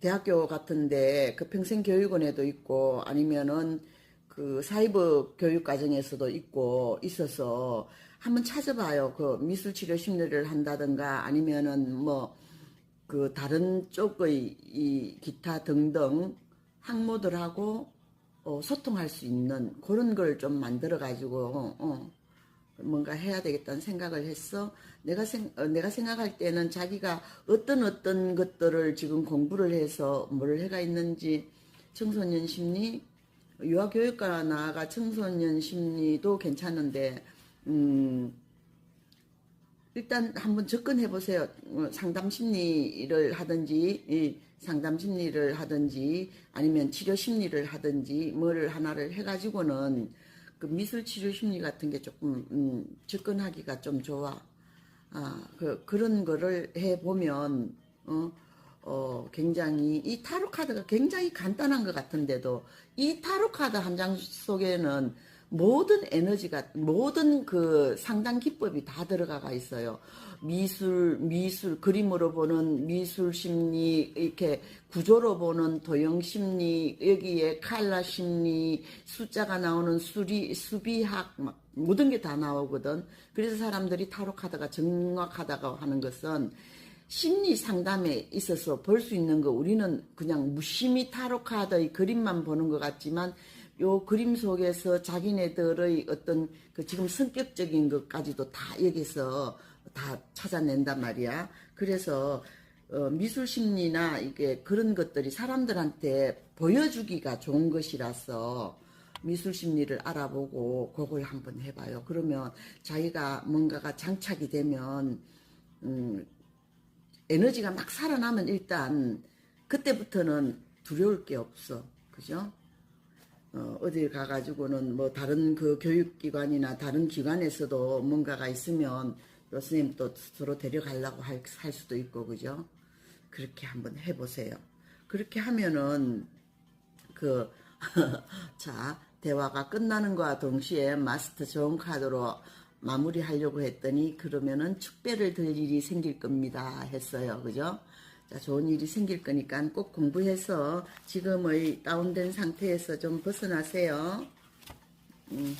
대학교 같은데 그 평생교육원에도 있고 아니면은 그 사이버 교육 과정에서도 있고 있어서 한번 찾아봐요. 그 미술치료 심리를 한다든가 아니면은 뭐 그 다른 쪽의 이 기타 등등 학모들하고 어, 소통할 수 있는 그런 걸 좀 만들어 가지고 어, 뭔가 해야 되겠다는 생각을 했어. 내가 생 어, 내가 생각할 때는 자기가 어떤 어떤 것들을 지금 공부를 해서 뭘 해가 있는지 청소년 심리 유아교육과 나아가 청소년 심리도 괜찮은데 음 일단 한번 접근해 보세요. 어, 상담 심리를 하든지 이 상담 심리를 하든지 아니면 치료 심리를 하든지 뭐를 하나를 해가지고는 그 미술 치료 심리 같은 게 조금 음, 접근하기가 좀 좋아. 아, 그 그런 거를 해 보면 어, 어 굉장히 이 타로 카드가 굉장히 간단한 것 같은데도 이 타로 카드 한 장 속에는 모든 에너지가 모든 그 상당 기법이 다 들어가가 있어요. 미술 미술 그림으로 보는 미술 심리 이렇게 구조로 보는 도형 심리 여기에 칼라 심리 숫자가 나오는 수리 수비학 막 모든 게 다 나오거든. 그래서 사람들이 타로 카드가 정확하다고 하는 것은 심리 상담에 있어서 볼 수 있는 거 우리는 그냥 무심히 타로 카드의 그림만 보는 것 같지만 요 그림 속에서 자기네들의 어떤 그 지금 성격적인 것까지도 다 여기서 다 찾아낸단 말이야. 그래서 어, 미술 심리나 이게 그런 것들이 사람들한테 보여주기가 좋은 것이라서 미술 심리를 알아보고 그걸 한번 해봐요. 그러면 자기가 뭔가가 장착이 되면 음, 에너지가 막 살아나면 일단 그때부터는 두려울 게 없어. 그죠? 어, 어딜 가가지고는 뭐 다른 그 교육기관이나 다른 기관에서도 뭔가가 있으면 또 선생님 또 서로 데려가려고 할, 할 수도 있고, 그죠? 그렇게 한번 해보세요. 그렇게 하면은, 그, 자, 대화가 끝나는 것과 동시에 마스터 좋은 카드로 마무리하려고 했더니, 그러면은 축배를 들 일이 생길 겁니다. 했어요. 그죠? 자, 좋은 일이 생길 거니까 꼭 공부해서 지금의 다운된 상태에서 좀 벗어나세요. 음.